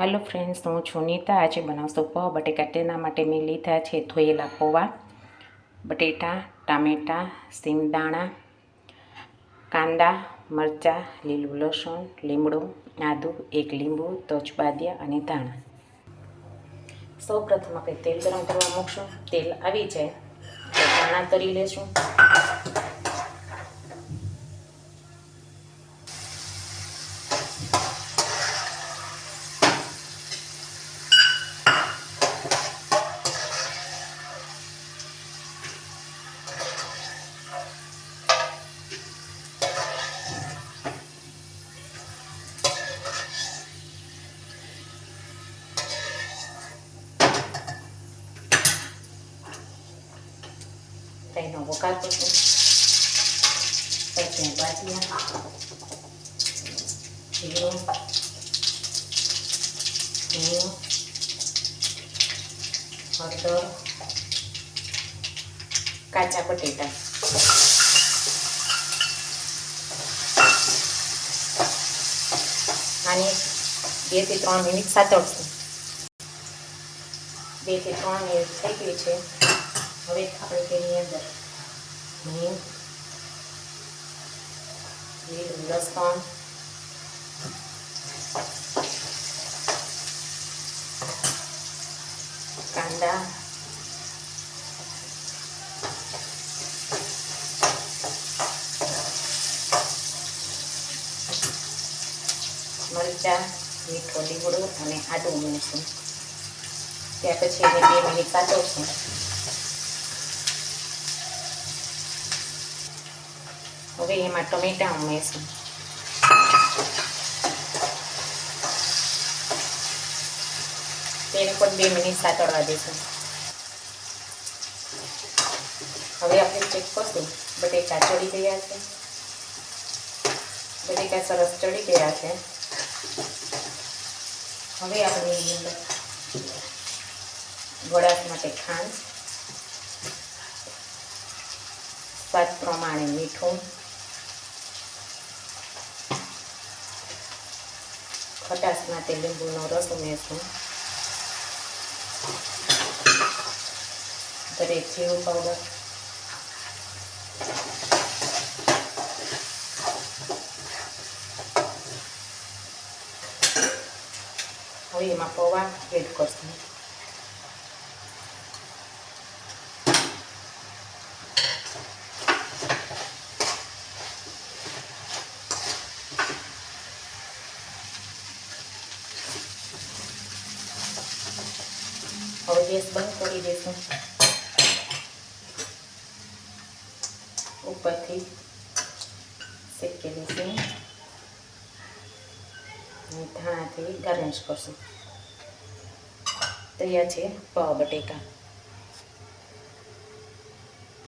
હાલો friends, હું છું આજે બનાવશો પૌવા બટેકા. તેના માટે મેં લીધા છે ધોયેલા પૌવા, બટેટા, ટામેટાં સિંગદાણા કાંદા, મરચાં, લીલું લસણ, લીમડું, આદું, એક લીંબુ, તજબાદિયા અને ધાણા. સૌ પ્રથમ આપણે તેલ ગરમ કરવા મૂકશું. તેલ આવી જાય ધાણા તરી લેશું. એનો વઘાર કરશું પછી બાજિયા જીરું, હિંગ, હળદર, કાચા બટેટા આની બેથી ત્રણ મિનિટ સાચવશું બેથી ત્રણ મિનિટ થઈ ગઈ છે. હવે આપણે તેની અંદર હિંગ લસણ, કાંદા, મરચાં, મીઠો લીમડો અને આદું ઉમેરશું. ત્યાર પછી એને બે મિનિટ સાચવશું હવે એમાં ટમેટા ઉમેરશું તેને પણ બે મિનિટ સાતળવા દઈશું હવે આપણે ચેક કરશું બટેકા ચડી ગયા છે બટેકા સરસ ચડી ગયા છે હવે આપણે એની અંદર ગળાશ માટે ખાંડ સ્વાદ પ્રમાણે મીઠું ખટાશ માટે લીંબુનો રસ ઉમેરશું દરેક જીરું પાવડર હવે એમાં પૌવા એડ કરશું હવે ગેસ બંધ કરી દઈશું ઉપરથી શેકી દઈશું. અને ધાણાથી ગાર્નિશ કરશું. તૈયાર છે પાવ બટેકા.